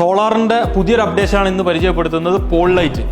സോളാറിന്റെ പുതിയൊരു അപ്ഡേഷനാണ് ഇന്ന് പരിചയപ്പെടുത്തുന്നത് പോൾ ലൈറ്റ്.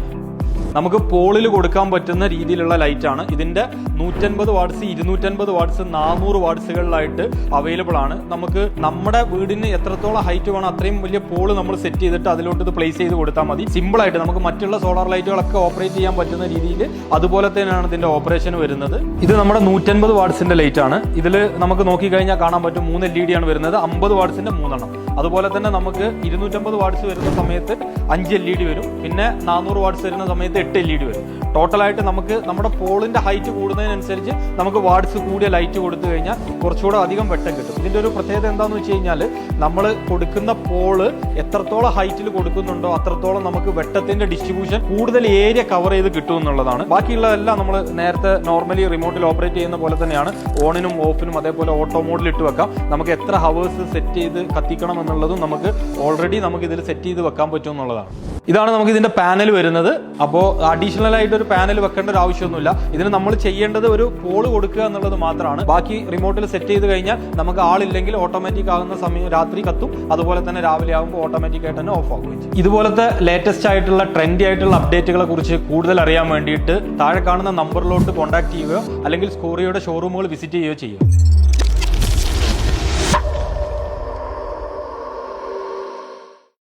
നമുക്ക് പോളിൽ കൊടുക്കാൻ പറ്റുന്ന രീതിയിലുള്ള ലൈറ്റാണ് ഇതിന്റെ നൂറ്റൻപത് വാട്ട്സ് ഇരുന്നൂറ്റൻപത് വാട്ട്സ് നാനൂറ് വാട്ട്സുകളിലായിട്ട് അവൈലബിൾ ആണ്. നമുക്ക് നമ്മുടെ വീടിന് എത്രത്തോളം ഹൈറ്റ് വേണം അത്രയും വലിയ പോൾ നമ്മൾ സെറ്റ് ചെയ്തിട്ട് അതിലോട്ട് ഇത് പ്ലേസ് ചെയ്ത് കൊടുത്താൽ മതി. സിമ്പിൾ ആയിട്ട് നമുക്ക് മറ്റുള്ള സോളാർ ലൈറ്റുകളൊക്കെ ഓപ്പറേറ്റ് ചെയ്യാൻ പറ്റുന്ന രീതിയിൽ അതുപോലെ തന്നെയാണ് ഇതിന്റെ ഓപ്പറേഷൻ വരുന്നത്. ഇത് നമ്മുടെ നൂറ്റൻപത് വാട്ട്സിന്റെ ലൈറ്റ് ആണ്. ഇതിൽ നമുക്ക് നോക്കിക്കഴിഞ്ഞാൽ കാണാൻ പറ്റും മൂന്ന് എൽ ഇ ഡി ആണ് വരുന്നത്. അമ്പത് വാട്ട്സിന്റെ മൂന്നെണ്ണം. അതുപോലെ തന്നെ നമുക്ക് ഇരുന്നൂറ്റമ്പത് വാട്ട്സ് വരുന്ന സമയത്ത് അഞ്ച് എൽ ഇ ഡി വരും. പിന്നെ നാനൂറ് വാട്ട്സ് വരുന്ന സമയത്ത് എട്ട് എൽ ഇ ഡി വരും. ടോട്ടലായിട്ട് നമുക്ക് നമ്മുടെ പോളിന്റെ ഹൈറ്റ് കൂടുന്നതിനനുസരിച്ച് നമുക്ക് വാട്സ് കൂടിയ ലൈറ്റ് കൊടുത്തു കഴിഞ്ഞാൽ കുറച്ചുകൂടെ അധികം വെട്ടം കിട്ടും. ഇതിന്റെ ഒരു പ്രത്യേകത എന്താണെന്ന് വെച്ച് കഴിഞ്ഞാൽ നമ്മൾ കൊടുക്കുന്ന പോൾ എത്രത്തോളം ഹൈറ്റിൽ കൊടുക്കുന്നുണ്ടോ അത്രത്തോളം നമുക്ക് വെട്ടത്തിന്റെ ഡിസ്ട്രിബ്യൂഷൻ കൂടുതൽ ഏരിയ കവർ ചെയ്ത് കിട്ടും എന്നുള്ളതാണ്. ബാക്കിയുള്ളതെല്ലാം നമ്മൾ നേരത്തെ നോർമലി റിമോട്ടിൽ ഓപ്പറേറ്റ് ചെയ്യുന്ന പോലെ തന്നെയാണ്. ഓണിനും ഓഫിനും അതേപോലെ ഓട്ടോ മോഡിൽ ഇട്ട് വെക്കാം. നമുക്ക് എത്ര ഹവേഴ്സ് സെറ്റ് ചെയ്ത് കത്തിക്കണം എന്നുള്ളതും നമുക്ക് ഓൾറെഡി നമുക്ക് ഇതിൽ സെറ്റ് ചെയ്ത് വെക്കാൻ പറ്റും എന്നുള്ളതാണ്. ഇതാണ് നമുക്ക് ഇതിന്റെ പാനൽ വരുന്നത്. അപ്പോൾ അഡീഷണൽ ആയിട്ട് ഒരു പാനൽ വെക്കേണ്ട ഒരു ആവശ്യമൊന്നുമില്ല. ഇതിന് നമ്മൾ ചെയ്യേണ്ടത് ഒരു കോൾ കൊടുക്കുക എന്നുള്ളത് മാത്രമാണ്. ബാക്കി റിമോട്ടിൽ സെറ്റ് ചെയ്ത് കഴിഞ്ഞാൽ നമുക്ക് ആളില്ലെങ്കിൽ ഓട്ടോമാറ്റിക് ആകുന്ന സമയം രാത്രി കത്തും. അതുപോലെ തന്നെ രാവിലെ ആകുമ്പോൾ ഓട്ടോമാറ്റിക് ആയിട്ട് തന്നെ ഓഫ് ആകും ഇതുപോലത്തെ ലേറ്റസ്റ്റ് ആയിട്ടുള്ള ട്രെൻഡി ആയിട്ടുള്ള അപ്ഡേറ്റുകളെ കുറിച്ച് കൂടുതൽ അറിയാൻ വേണ്ടിയിട്ട് താഴെ കാണുന്ന നമ്പറിലോട്ട് കോൺടാക്ട് ചെയ്യുകയോ അല്ലെങ്കിൽ സ്കോറിയുടെ ഷോറൂമുകൾ വിസിറ്റ് ചെയ്യുകയോ ചെയ്യുക.